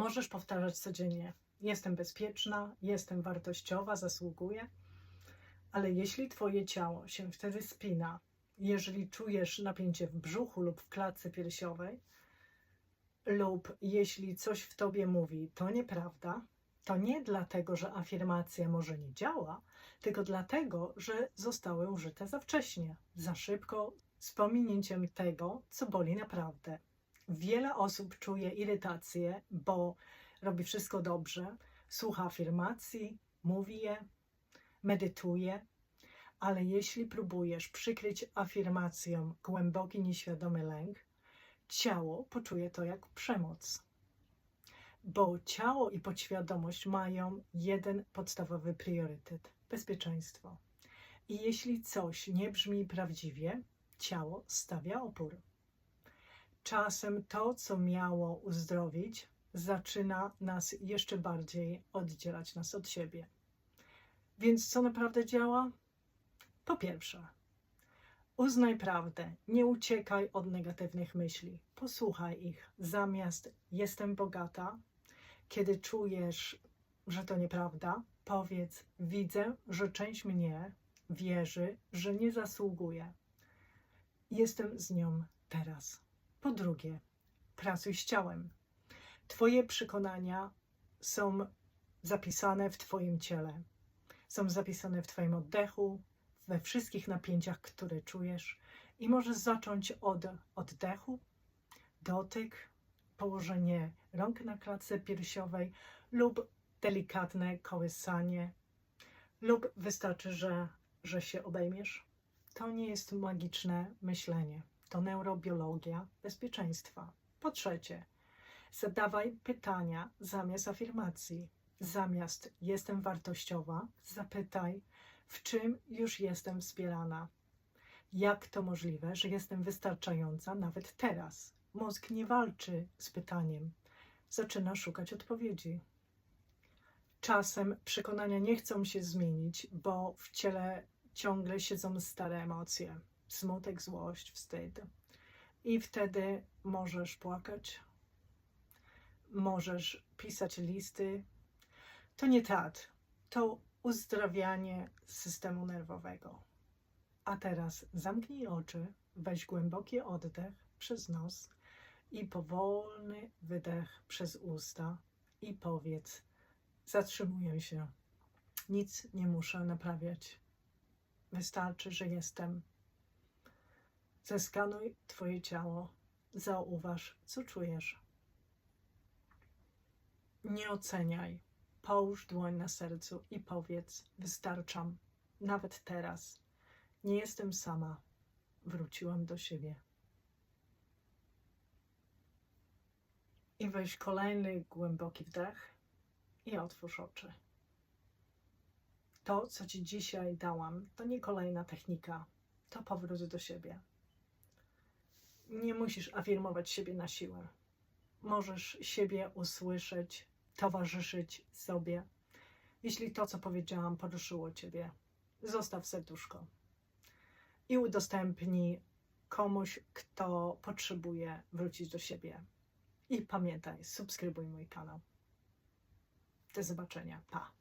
Możesz powtarzać codziennie: Jestem bezpieczna, jestem wartościowa, zasługuję. Ale jeśli Twoje ciało się wtedy spina, jeżeli czujesz napięcie w brzuchu lub w klatce piersiowej, lub jeśli coś w Tobie mówi, to nieprawda, to nie dlatego, że afirmacja może nie działa, tylko dlatego, że zostały użyte za wcześnie, za szybko, z pominięciem tego, co boli naprawdę. Wiele osób czuje irytację, bo robi wszystko dobrze, słucha afirmacji, mówi je, medytuje, ale jeśli próbujesz przykryć afirmacją głęboki, nieświadomy lęk, ciało poczuje to jak przemoc. Bo ciało i podświadomość mają jeden podstawowy priorytet bezpieczeństwo. I jeśli coś nie brzmi prawdziwie, ciało stawia opór. Czasem to, co miało uzdrowić, zaczyna nas jeszcze bardziej oddzielać nas od siebie. Więc co naprawdę działa? Po pierwsze, uznaj prawdę, nie uciekaj od negatywnych myśli, posłuchaj ich. Zamiast jestem bogata, kiedy czujesz, że to nieprawda, powiedz: Widzę, że część mnie wierzy, że nie zasługuje. Jestem z nią teraz. Po drugie, pracuj z ciałem. Twoje przekonania są zapisane w Twoim ciele, są zapisane w Twoim oddechu, we wszystkich napięciach, które czujesz. I możesz zacząć od oddechu, dotyk, położenie rąk na klatce piersiowej lub delikatne kołysanie, lub wystarczy, że, że się obejmiesz. To nie jest magiczne myślenie, to neurobiologia bezpieczeństwa. Po trzecie, zadawaj pytania zamiast afirmacji. Zamiast jestem wartościowa, zapytaj, w czym już jestem wspierana. Jak to możliwe, że jestem wystarczająca nawet teraz? Mózg nie walczy z pytaniem, zaczyna szukać odpowiedzi. Czasem przekonania nie chcą się zmienić, bo w ciele ciągle siedzą stare emocje smutek, złość, wstyd. I wtedy możesz płakać, możesz pisać listy. To nie teatr, to uzdrawianie systemu nerwowego. A teraz zamknij oczy, weź głęboki oddech przez nos i powolny wydech przez usta i powiedz: Zatrzymuję się. Nic nie muszę naprawiać. Wystarczy, że jestem. Zeskanuj Twoje ciało, zauważ, co czujesz. Nie oceniaj. Połóż dłoń na sercu i powiedz: Wystarczam, nawet teraz. Nie jestem sama. Wróciłam do siebie. I weź kolejny głęboki wdech i otwórz oczy. To, co Ci dzisiaj dałam, to nie kolejna technika, to powrót do siebie. Nie musisz afirmować siebie na siłę. Możesz siebie usłyszeć, towarzyszyć sobie. Jeśli to, co powiedziałam, poruszyło Ciebie, zostaw serduszko i udostępnij komuś, kto potrzebuje wrócić do siebie. I pamiętaj, subskrybuj mój kanał. Do zobaczenia. Pa!